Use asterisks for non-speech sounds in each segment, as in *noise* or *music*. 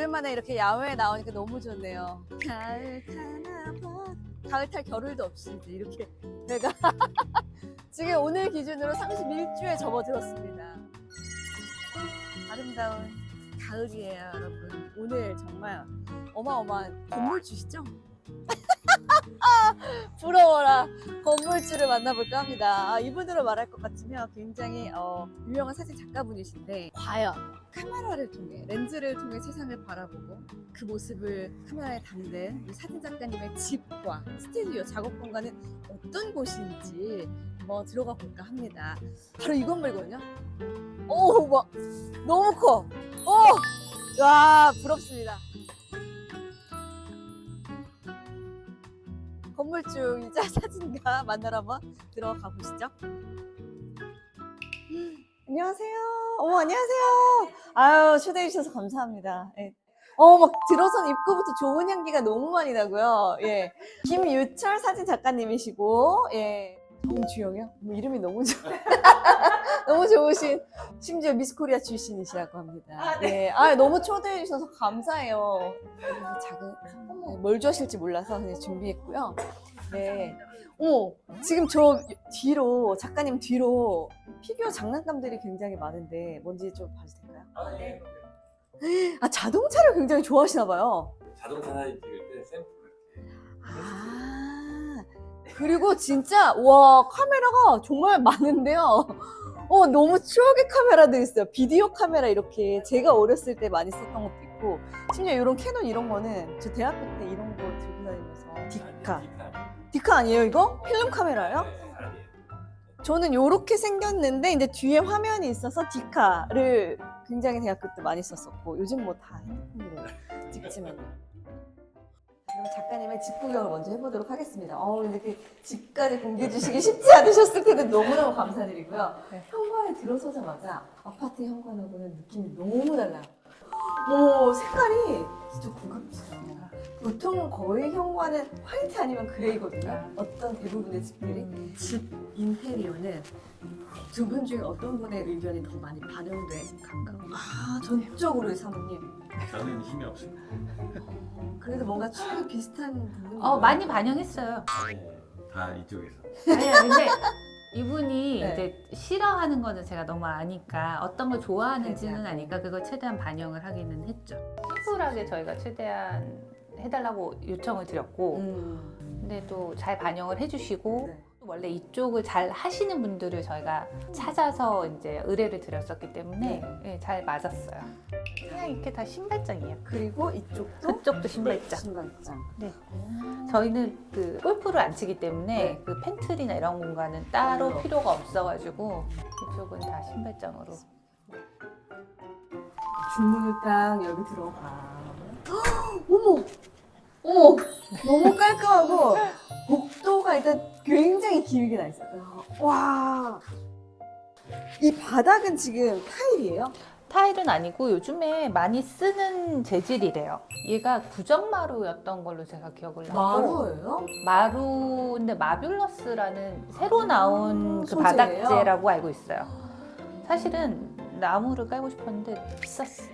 오랜만에 이렇게 야외에 나오니까 너무 좋네요. 가을 타나 봐. 가을 탈 겨를도 없이 이제 이렇게 제가 *laughs* 지금 오늘 기준으로 31주에 접어들었습니다. 아름다운 가을이에요, 여러분. 오늘 정말 어마어마한 건물 주시죠? 부러워라. 건물주를 만나볼까 합니다. 아, 이분으로 말할 것 같으면 굉장히 어, 유명한 사진 작가분이신데 과연 카메라를 통해 렌즈를 통해 세상을 바라보고 그 모습을 카메라에 담는 이 사진 작가님의 집과 스튜디오 작업 공간은 어떤 곳인지 한번 들어가 볼까 합니다. 바로 이 건물이거든요. 오, 와, 너무 커. 오, 와, 부럽습니다. 건물주이자 *laughs* 사진가 만나러 한번 들어가 보시죠. 안녕하세요. 어머, 안녕하세요. 아유, 초대해 주셔서 감사합니다. 예. 어, 막 들어선 입구부터 좋은 향기가 너무 많이 나고요. 예. 김유철 사진 작가님이시고, 예. 정주영이요? 뭐 이름이 너무 좋 *laughs* 너무 좋으신, 심지어 미스 코리아 출신이시라고 합니다. 아, 네. 아, 너무 초대해 주셔서 감사해요. 그래서 작은, 네, 뭘 주실지 몰라서 그냥 준비했고요. 네. 어, 지금 저 뒤로, 작가님 뒤로 피규어 장난감들이 굉장히 많은데 뭔지 좀 봐도 될까요? 아, 네. 아, 자동차를 굉장히 좋아하시나 봐요. 자동차 사진 찍을 때 샘플 이렇게. 아, 그리고 진짜, 와, 카메라가 정말 많은데요. 어, 너무 추억의 카메라들 있어요. 비디오 카메라 이렇게 제가 어렸을 때 많이 썼던 것도 있고, 심지어 이런 캐논 이런 거는 저 대학교 때 이런 거 들고 다니면서 디카. 디카 아니에요, 이거? 필름 카메라예요? 아니에요. 저는 이렇게 생겼는데 이제 뒤에 화면이 있어서 디카를 굉장히 대학교 때 많이 썼었고 요즘 뭐 다 핸드폰으로 찍지만 그럼 작가님의 집 구경을 먼저 해보도록 하겠습니다. 어 이렇게 집까지 공개해 주시기 쉽지 않으셨을 텐데 너무너무 감사드리고요. 네. 현관에 들어서자마자 아파트 현관하고는 느낌이 너무 달라요. 오 색깔이 진짜 고급지요. 보통 거의 현관은 화이트 아니면 그레이거든요. 어떤 대부분의 집들이. 집 인테리어는 두 분 중에 어떤 분의 의견이 더 많이 반영돼 가까워? 아 전적으로요 사모님. 저는 힘이 없습니다. 그래도 뭔가 취향이 비슷한 부분이 어 많이 반영했어요. 네, 다 이쪽에서. 아니야 근데 이분이 네. 이제 싫어하는 거는 제가 너무 아니까 어떤 걸 좋아하는지는 네, 네. 아니까 그걸 최대한 반영을 하기는 했죠. 심플하게 저희가 최대한 해달라고 요청을 드렸고 음. 근데 또 잘 반영을 해주시고 네. 원래 이쪽을 잘 하시는 분들을 저희가 찾아서 이제 의뢰를 드렸었기 때문에 네. 예, 잘 맞았어요. 그냥 이렇게 다 신발장이에요. 그리고 이쪽도 그쪽도 신발장. 신발장. 네. 오. 저희는 그 골프를 안 치기 때문에 네. 그 팬트리나 이런 공간은 따로 어. 필요가 없어가지고 이쪽은 다 신발장으로. 주문을 딱 여기 들어가. *gasps* 어머, 어머, 너무 깔끔하고 복도가 일단 굉장히 길게 나 있어요. 와, 이 바닥은 지금 타일이에요? 타일은 아니고 요즘에 많이 쓰는 재질이래요. 얘가 구정마루였던 걸로 제가 기억을 하고 마루예요? 마루인데 마뷸러스라는 새로 나온 음, 그 소재예요? 바닥재라고 알고 있어요. 사실은 나무를 깔고 싶었는데 비쌌어.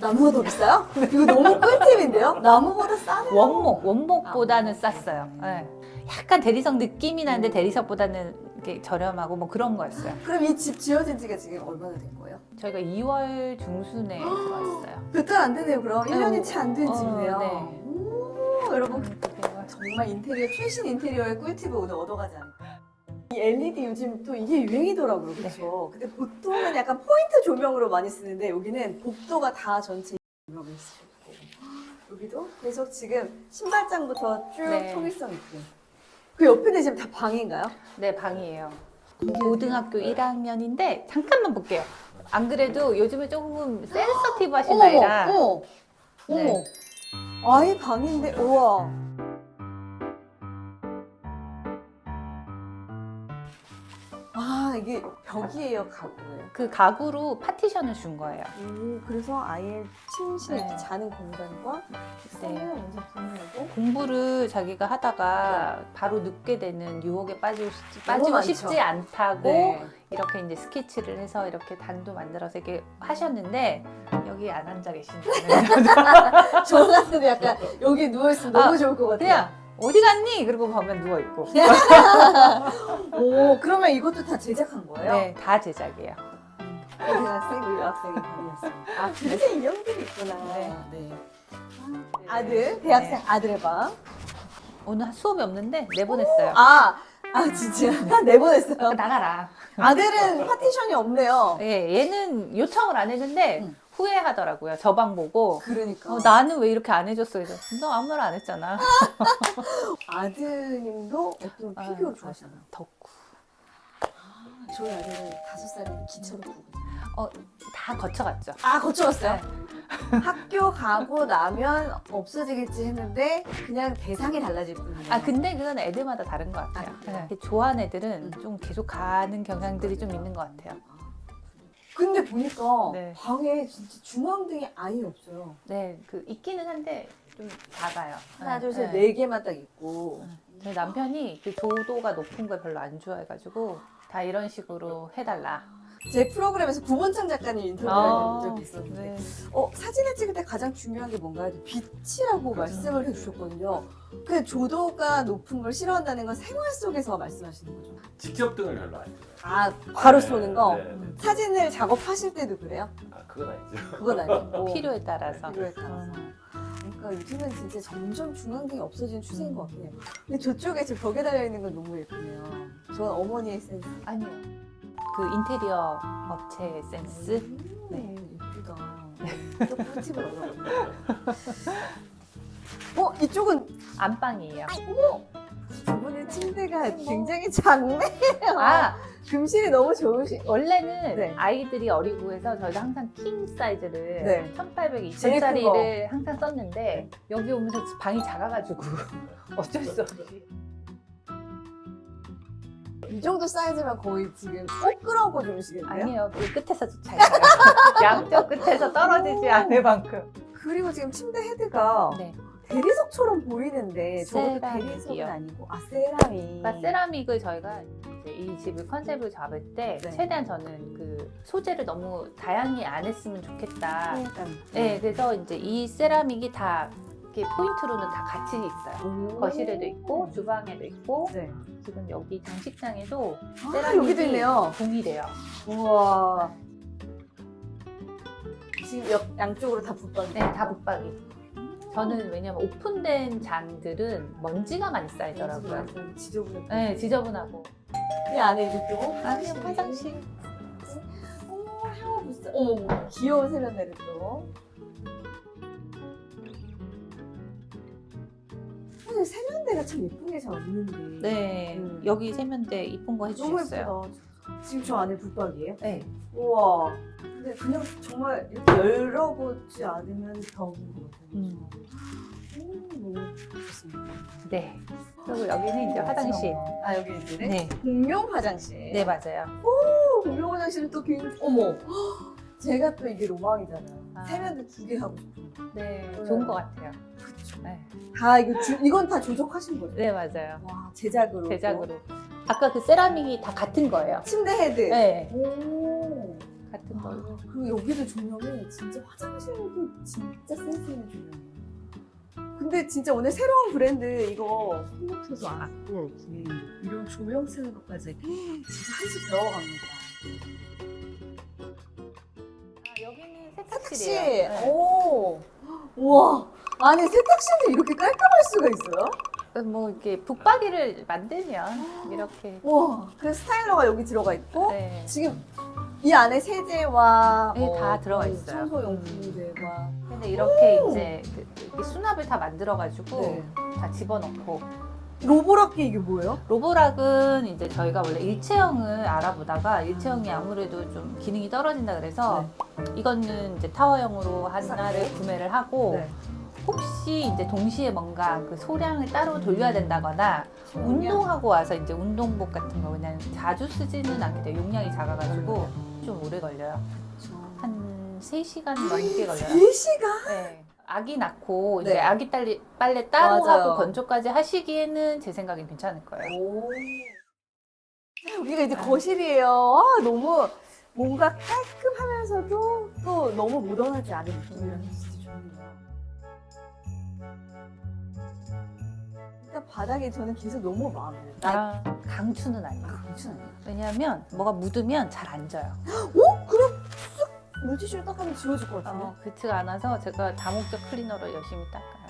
나무가 더 비싸요? 이거 너무 꿀팁인데요? 나무보다 싸네. 원목, 원목보다는 쌌어요. 네. 약간 대리석 느낌이 나는데 대리석보다는 이렇게 저렴하고 뭐 그런 거였어요. 그럼 이 집 지어진 지가 지금 얼마나 된 거예요? 저희가 2월 중순에 들어왔어요. 몇달안 되네요, 그럼. 1년이 어, 채안 된 어, 집이네요. 네. 오, 여러분. 정말 인테리어, 최신 인테리어의 꿀팁을 오늘 얻어가지 않을까. 이 LED 요즘 또 이게 유행이더라고요, 그렇죠? 근데 보통은 약간 포인트 조명으로 많이 쓰는데 여기는 복도가 다 전체 조명을 쓰고 여기도 계속 지금 신발장부터 쭉 네. 통일성 있게. 그 옆에는 지금 다 방인가요? 네, 방이에요. 고등학교 1학년인데 잠깐만 볼게요. 안 그래도 요즘에 조금 센서티브 하신 나이라 어머, 어머, 네. 아이 방인데, 우와. 이게 벽이에요, 가구예요? 그 가구로 파티션을 준 거예요. 오, 그래서 아예 침실에 네. 이렇게 자는 공간과 식사는 완전 분리하고 공부를 자기가 하다가 바로 눕게 되는 유혹에 빠지고 싶지, 빠지고 많죠. 싶지 않다고 네. 이렇게 이제 스케치를 해서 이렇게 단도 만들어서 이렇게 하셨는데 여기 안 앉아 계시는 *laughs* 저 같은 약간 여기 누워있으면 아, 너무 좋을 것 같아요. 그냥 어디 갔니? 그러고 보면 누워 있고. 오, 그러면 이것도 다 제작한 거예요? 네, 다 제작이에요. 대학생, 우리 학생이 다녔습니다. 아, 진짜 인형들이 있구나. 네. 네. 아들, 대학생 네. 아들의 방. 오늘 수업이 없는데 내보냈어요. 아, 아 진짜 내보냈어요. 나가라. 아들은 파티션이 없네요. 예, 얘는 요청을 안 했는데 응. 후회하더라고요. 저 방 보고. 그러니까 어, 나는 왜 이렇게 안 해줬어? 그래서 너 아무 말 안 했잖아. *laughs* 아드님도 어떤 아, 피규어 좋아하시나요? 덕후. 저희 아들은 다섯 살에 기차로 부거든요. 다 거쳐갔죠. 아 거쳐갔어요. 네. *laughs* 학교 가고 나면 없어지겠지 했는데 그냥 대상이 달라질 뿐이에요. 아 근데 그건 애들마다 다른 것 같아요. 아, 그래요? 네. 좋아하는 애들은 음. 좀 계속 가는 경향들이 좀 있는 것 같아요. 근데 보니까 네. 방에 진짜 중앙등이 아예 없어요. 네, 그 있기는 한데 좀 작아요. 하나, 네, 둘, 셋, 네. 네 개만 딱 있고. 저희 남편이 그 조도가 높은 걸 별로 안 좋아해가지고 다 이런 식으로 해달라. 제 프로그램에서 구본창 작가님 인터뷰를 아, 한 적이 있었는데 네. 어, 사진을 찍을 때 가장 중요한 게 뭔가요? 빛이라고 말씀을 해주셨거든요. 근데 조도가 높은 걸 싫어한다는 건 생활 속에서 말씀하시는 거죠. 직접 등을 별로 안 좋아해요. 아, 바로 네, 쏘는 거? 네, 네. 사진을 작업하실 때도 그래요? 아 그건 아니죠. 그건 아니고. *laughs* 필요에 따라서. 필요에 따라서. 그러니까 요즘은 진짜 점점 중앙등이 없어지는 추세인 것 같긴 해요. 근데 저쪽에 지금 벽에 달려있는 건 너무 예쁘네요. 저는 어머니의 센스. 아니요. 그 인테리어 업체 센스. 네. 예쁘다. 또 꿀팁을 얻어봤네요. 어, 이쪽은 안방이에요. 두 분의 침대가 굉장히 작네요. 아 금실이 너무 좋으시. 원래는 네. 아이들이 어리고 해서 저희가 항상 킹 사이즈를 네. 1,800, 제일 큰 2,000짜리를 항상 썼는데 여기 오면서 방이 작아가지고 *laughs* 어쩔 수 없이. 이 정도 사이즈면 거의 지금 꼭 끌어고 주무시겠네요. 아니에요. 그 끝에서 잘 자요. *laughs* 양쪽 끝에서 떨어지지 않을 만큼. 그리고 지금 침대 헤드가 네. 대리석처럼 보이는데 저것도 세라믹이요. 대리석은 아니고 아 세라믹. 그러니까 세라믹을 저희가 이제 이 집을 컨셉을 잡을 때 네. 최대한 저는 그 소재를 너무 다양히 안 했으면 좋겠다. 네, 그래서 이제 이 세라믹이 다 이렇게 포인트로는 다 같이 있어요. 오. 거실에도 있고 주방에도 있고 네. 지금 여기 장식장에도 아, 여기도 있네요. 동일해요. 우와. 지금 옆 양쪽으로 다 붙었네. 네, 다 붙박이. 저는 왜냐면 오픈된 장들은 먼지가 많이 쌓이더라고요. 지저분해. 네, 지저분하고. 이 안에 이제 또 아, 그냥 화장실. 어머, 샤워 부스. 어머, 귀여운 세면대를 또. 사실 세면대가 참 예쁜 게 잘 없는데. 네, 음. 여기 세면대 이쁜 거 너무 해주셨어요. 예쁘다. 지금 저 안에 붙박이에요? 네. 우와. 근데 그냥 정말 이렇게 열어보지 않으면 벽인 것 같아요. 음. 음, 너무 좋습니다. 네. 그리고 여기는 이제 화장실. 아, 여기 이제 네. 공용 화장실. 네, 맞아요. 오, 공용 화장실은 또 굉장히, 어머. 제가 또 이게 로망이잖아요. 아. 세면대 두개 하고 싶어요. 네, 좋은 것 같아요. 그쵸. 네, 다 이거 주, 이건 다 조작하신 거죠? 네 맞아요. 와, 제작으로. 제작으로. 아까 그 세라믹이 다 같은 거예요. 침대 헤드. 네, 오. 같은 걸로. 그리고 여기도 조명이 진짜 화장실도 진짜 센스 있는 조명이에요. 근데 진짜 오늘 새로운 브랜드 이거 손목서도 안고 이렇게 이런 조명 쓰는 것까지 진짜 한식 배워갑니다. 세탁실. 네. 오. 우와. 아니 세탁실도 이렇게 깔끔할 수가 있어요? 뭐 이렇게 붙박이를 만들면 이렇게. 와. 그 스타일러가 여기 들어가 있고 네. 지금 이 안에 세제와 네, 다 들어가 있어요. 청소용품들과 근데 이렇게 오. 이제 그- 이렇게 수납을 다 만들어가지고 네. 다 집어넣고 로보락기 이게 뭐예요? 로보락은 이제 저희가 원래 일체형을 알아보다가 일체형이 아무래도 좀 기능이 떨어진다 그래서 이거는 이제 타워형으로 하나를 네. 구매를 하고 혹시 이제 동시에 뭔가 그 소량을 따로 돌려야 된다거나 운동하고 와서 이제 운동복 같은 거 그냥 자주 쓰지는 않게 돼요. 용량이 작아가지고 좀 오래 걸려요. 한 3시간 넘게 걸려요. 3시간? 네. 아기 낳고 네. 이제 아기 딸리, 빨래 따로 맞아요. 하고 건조까지 하시기에는 제 생각엔 괜찮을 거예요. 오. 여기가 이제 거실이에요. 아, 너무 뭔가 깔끔하면서도 또 너무 모던하지 않은 느낌이라서 진짜 좋네요. 일단 바닥에 저는 계속 너무 마음에 들어요. 나 아, 강추는 아니에요. 강추 아니에요? 왜냐하면 뭐가 묻으면 잘 안 져요. 오? 그럼 쓱 물티슈로 딱 하면 지워질 것 같은데? 어, 그렇지가 않아서 제가 다목적 클리너로 열심히 닦아요.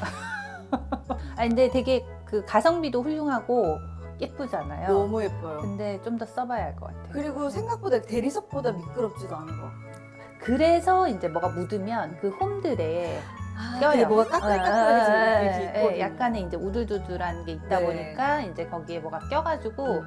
*laughs* 아 근데 되게 그 가성비도 훌륭하고 예쁘잖아요. 너무 예뻐요. 근데 좀 더 써봐야 할 것 같아요. 그리고 생각보다 대리석보다 미끄럽지도 않은 거. 그래서 이제 뭐가 묻으면 그 홈들에 아, 껴요. 뭐가 까끌까끌하게 예, 있거든요. 약간의 이제 우둘두둘한 게 있다 네. 보니까 이제 거기에 뭐가 껴가지고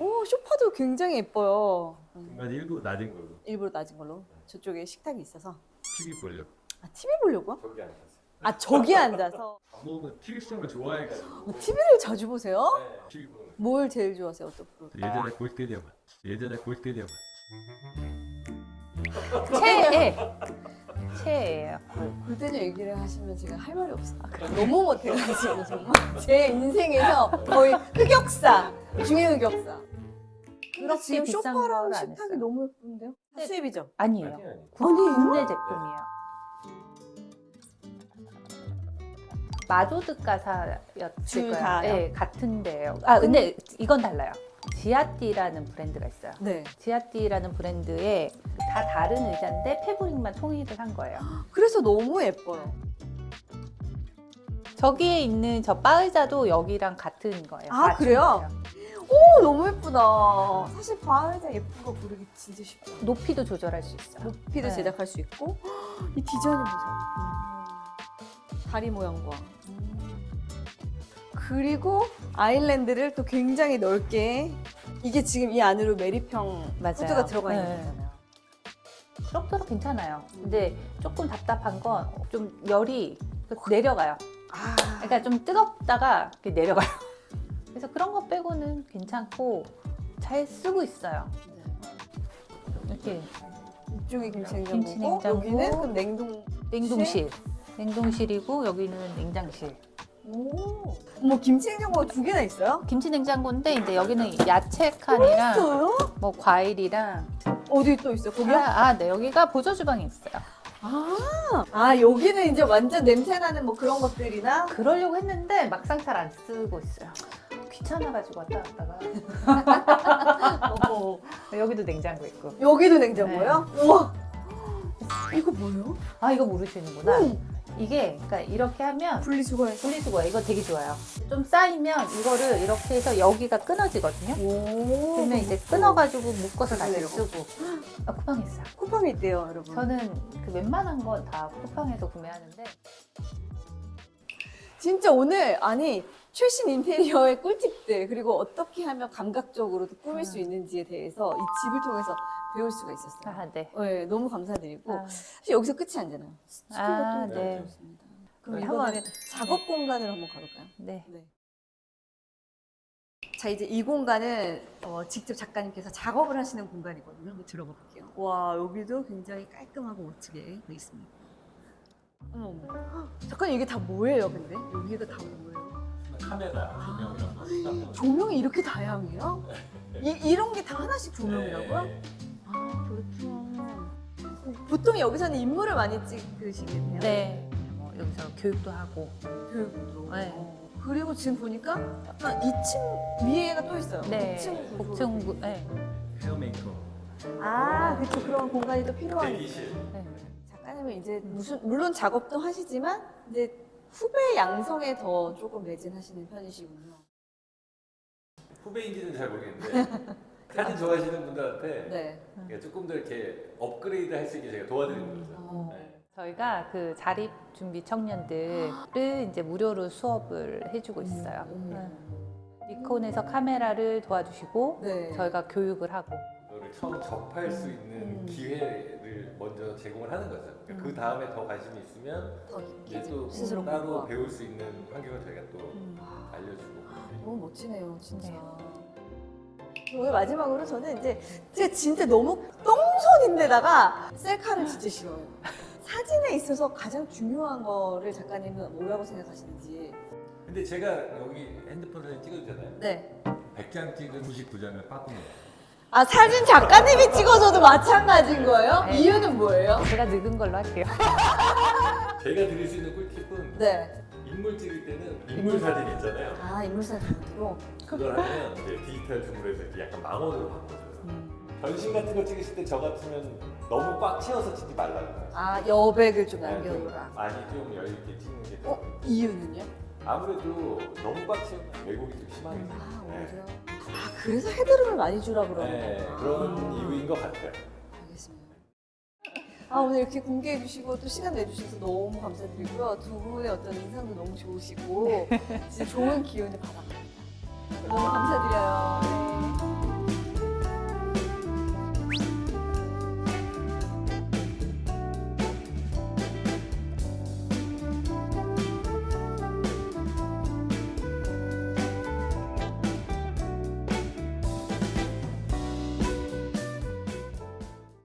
오, 소파도 굉장히 예뻐요. 음, 중간 일부 낮은 걸로 일부러 낮은 걸로. 저쪽에 식탁이 있어서. TV 보려고 아, TV 보려고요? 거기 앉았어요. 아, 저기 앉아서. 밥 먹으면 TV 시청을 뭐 좋아해가지고 TV를 자주 보세요? 네, TV 보는 거. 뭘 제일 좋아하세요? 어떤 프로그램? 예전에 골때려만 예전에 골때려만 체에 체예요. 골대녀 얘기를 하시면 제가 할 말이 없어요. 너무 못해가지고 정말 제 인생에서 거의 흑역사 중의 흑역사. 근데 그렇게 지금 비싼 걸안 식탁이 했어요. 너무 예쁜데요? 네. 수입이죠? 아니에요. 아니 아니 국- 국내 제품이에요. 마조드 가사였을 줄 거예요. 네, 같은데요. 아 근데 이건 달라요. 지아띠라는 브랜드가 있어요. 네. 지아띠라는 브랜드에 다 다른 의자인데 패브릭만 통일을 한 거예요. *gasps* 그래서 너무 예뻐요. 저기에 있는 저 바의자도 여기랑 같은 거예요. 아, 맞춘 그래요? 거예요. 오, 너무 예쁘다. 사실 바의자 예쁜 거 고르기 진짜 쉽다. 높이도 조절할 수 있어요. 높이도 네. 제작할 수 있고 이 디자인을 보세요. 다리 모양과 그리고 아일랜드를 또 굉장히 넓게 이게 지금 이 안으로 메리평 맞아요. 후드가 들어가 있는 네. 거잖아요. 그럭저럭 괜찮아요. 근데 조금 답답한 건 좀 열이 내려가요. 아, 그러니까 좀 뜨겁다가 이렇게 내려가요. 그래서 그런 거 빼고는 괜찮고 잘 쓰고 있어요. 이렇게 이쪽이 김치 냉장고고 김치 냉장고. 여기는 그럼 냉동. 냉동실, 냉동실이고 여기는 냉장실. 오, 뭐 김치 냉장고가 두 개나 있어요? 김치 냉장고인데 이제 여기는 야채 칸이랑 있어요? 뭐 과일이랑 어디 또 있어요? 거기요? 아, 아, 네 여기가 보조 주방이 있어요. 아, 아 여기는 이제 완전 냄새 나는 뭐 그런 것들이나 그러려고 했는데 막상 잘 안 쓰고 있어요. 귀찮아가지고 왔다 갔다가 어머, 여기도 냉장고 있고. 여기도 냉장고요? 네. 우와, 이거 뭐예요? 아 이거 모르시는구나. 음. 이게 그러니까 이렇게 하면 분리수거해서. 분리수거예요. 이거 되게 좋아요. 좀 쌓이면 이거를 이렇게 해서 여기가 끊어지거든요. 오. 그러면 이제 끊어가지고 묶어서 다시 내려고. 쓰고. 아, 쿠팡 있어요. 쿠팡이 있대요, 여러분. 저는 그 웬만한 건 다 쿠팡에서 구매하는데 진짜 오늘 아니 최신 인테리어의 꿀팁들 그리고 어떻게 하면 감각적으로도 꾸밀 수 음. 있는지에 대해서 이 집을 통해서 배울 수가 있었어요. 아 네. 네, 너무 감사드리고 아, 사실 여기서 끝이 아니잖아요. 아, 또 네. 있습니다. 그럼 네, 이번에 한번- 작업 공간으로 한번 가볼까요? 네. 네. 자 이제 이 공간은 어, 직접 작가님께서 작업을 하시는 공간이거든요. 한번 들어가 볼게요. 와 여기도 굉장히 깔끔하고 멋지게 돼 있습니다. 어머 어머. 헉, 작가님 이게 다 뭐예요? 근데 여기가 다 뭐예요? 카메라 조명이랑 조명이 이렇게 다양해요? 이, 이런 게 다 하나씩 조명이라고요? 네. 아 그렇구나. 보통 여기서는 인물을 많이 찍으시겠네요. 네. 뭐 여기서 교육도 하고. 교육도. 네. 어. 그리고 지금 보니까 약간 2층 위에가 또 있어요. 네. 복층 구조. 복층 구. 네. 헤어 메이커 아, 그렇죠. 그런 공간이 또 필요한. 대기실 네. 작가님은 이제 무슨 물론 작업도 하시지만 이제 후배 양성에 더 조금 매진하시는 편이시군요. 후배인지는 잘 모르겠는데 *laughs* 사진 좋아하시는 분들한테 네. 그러니까 조금 더 이렇게 업그레이드 할 수 있게 제가 도와드리는 거죠. 어. 네. 저희가 그 자립 준비 청년들을 이제 무료로 수업을 해주고 있어요. 음. 네. 니콘에서 카메라를 도와주시고 네. 저희가 교육을 하고. 처음 접할 수 있는 음. 기회를 먼저 제공을 하는 거죠. 그러니까 그 다음에 더 관심이 있으면 더 이제 깊게 또 스스로 따로 공부하고. 배울 수 있는 환경을 저희가 또 음. 알려주고. 너무 멋지네요, 진짜. 네. 오늘 마지막으로 저는 이제 제가 진짜 너무 똥손인데다가 셀카를 진짜 싫어요. 사진에 있어서 가장 중요한 거를 작가님은 뭐라고 생각하시는지. 근데 제가 여기 핸드폰 사진 찍어주잖아요. 네. 100장 찍은 99장을 빠꾸는 아 사진 작가님이 찍어줘도 마찬가지인 거예요? 네. 이유는 뭐예요? 제가 늙은 걸로 할게요. *laughs* 제가 드릴 수 있는 꿀팁은 네. 인물 찍을 때는 인물 사진 있잖아요. 아 인물 사진으로. 그걸 하면 이제 디지털 이렇게 약간 망원으로 바꿔줘요. 변신 같은 거 찍으실 때 저 같으면 너무 꽉 채워서 찍지 말라는 거예요. 아 여백을 좀 네, 좀 남겨놓으라. 많이 좀 여유 있게 찍는 게 더. 어 이유는요? 아무래도 너무 꽉 채우면 왜곡이 좀 심하게 돼요. 아 네. 오히려. 아 그래서 헤드룸을 많이 주라 그러는 네, 거구나. 그런 이유인 것 같아요. 알겠습니다. 아 오늘 이렇게 공개해 주시고 또 시간 내 주셔서 너무 감사드리고요. 두 분의 어떤 인상도 너무 좋으시고 진짜 좋은 기운을 받아갑니다. 너무 감사드려요. 네.